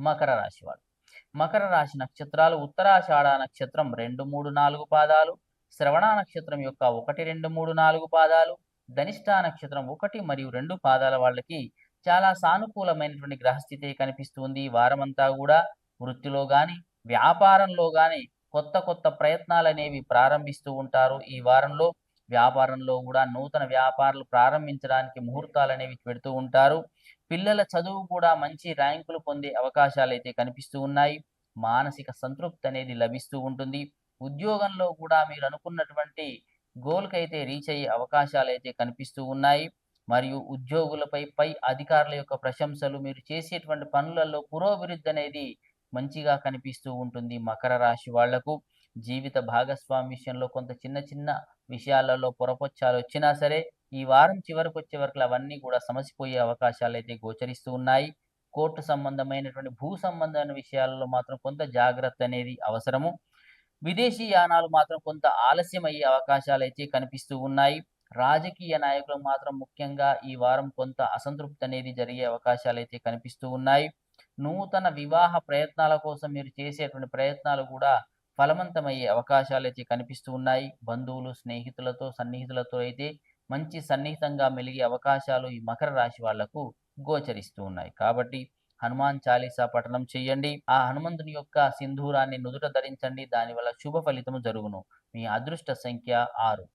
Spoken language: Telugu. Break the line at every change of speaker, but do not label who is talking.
మకర రాశివాడు మకర రాశి నక్షత్రాలు ఉత్తరాషాఢ నక్షత్రం రెండు మూడు నాలుగు పాదాలు శ్రవణ నక్షత్రం యొక్క ఒకటి రెండు మూడు నాలుగు పాదాలు ధనిష్ట నక్షత్రం ఒకటి మరియు రెండు పాదాల వాళ్ళకి చాలా సానుకూలమైనటువంటి గ్రహస్థితి కనిపిస్తుంది. ఈ వారమంతా కూడా వృత్తిలో కానీ వ్యాపారంలో కానీ కొత్త కొత్త ప్రయత్నాలు అనేవి ప్రారంభిస్తూ ఉంటారు. ఈ వారంలో వ్యాపారంలో కూడా నూతన వ్యాపారాలు ప్రారంభించడానికి ముహూర్తాలు అనేవి పెడుతూ ఉంటారు. పిల్లల చదువు కూడా మంచి ర్యాంకులు పొందే అవకాశాలు అయితే కనిపిస్తూ ఉన్నాయి. మానసిక సంతృప్తి అనేది లభిస్తూ ఉంటుంది. ఉద్యోగంలో కూడా మీరు అనుకున్నటువంటి గోల్కి అయితే రీచ్ అయ్యే అవకాశాలు అయితే కనిపిస్తూ ఉన్నాయి. మరియు ఉద్యోగులపై పై అధికారుల యొక్క ప్రశంసలు మీరు చేసేటువంటి పనులలో పురోభివృద్ధి అనేది మంచిగా కనిపిస్తూ ఉంటుంది మకర రాశి వాళ్ళకు. జీవిత భాగస్వామి విషయంలో కొంత చిన్న చిన్న విషయాలలో పొరపొచ్చాలు వచ్చినా సరే ఈ వారం చివరికి వచ్చే వరకు అవన్నీ కూడా సమసిపోయే అవకాశాలు అయితే గోచరిస్తూ ఉన్నాయి. కోర్టు సంబంధమైనటువంటి భూ సంబంధమైన విషయాలలో మాత్రం కొంత జాగ్రత్త అనేది అవసరము. విదేశీ యానాలు మాత్రం కొంత ఆలస్యం అయ్యే అవకాశాలు అయితే కనిపిస్తూ ఉన్నాయి. రాజకీయ నాయకులు మాత్రం ముఖ్యంగా ఈ వారం కొంత అసంతృప్తి అనేది జరిగే అవకాశాలు అయితే కనిపిస్తూ ఉన్నాయి. నూతన వివాహ ప్రయత్నాల కోసం మీరు చేసేటువంటి ప్రయత్నాలు కూడా ఫలవంతమయ్యే అవకాశాలు అయితే కనిపిస్తూ ఉన్నాయి. బంధువులు స్నేహితులతో సన్నిహితులతో అయితే మంచి సన్నిహితంగా మెలిగే అవకాశాలు ఈ మకర రాశి వాళ్ళకు గోచరిస్తూ ఉన్నాయి. కాబట్టి హనుమాన్ చాలీసా పఠనం చేయండి. ఆ హనుమంతుని యొక్క సింధూరాన్ని నుదుట ధరించండి. దానివల్ల శుభ ఫలితము జరుగును. మీ అదృష్ట సంఖ్య ఆరు.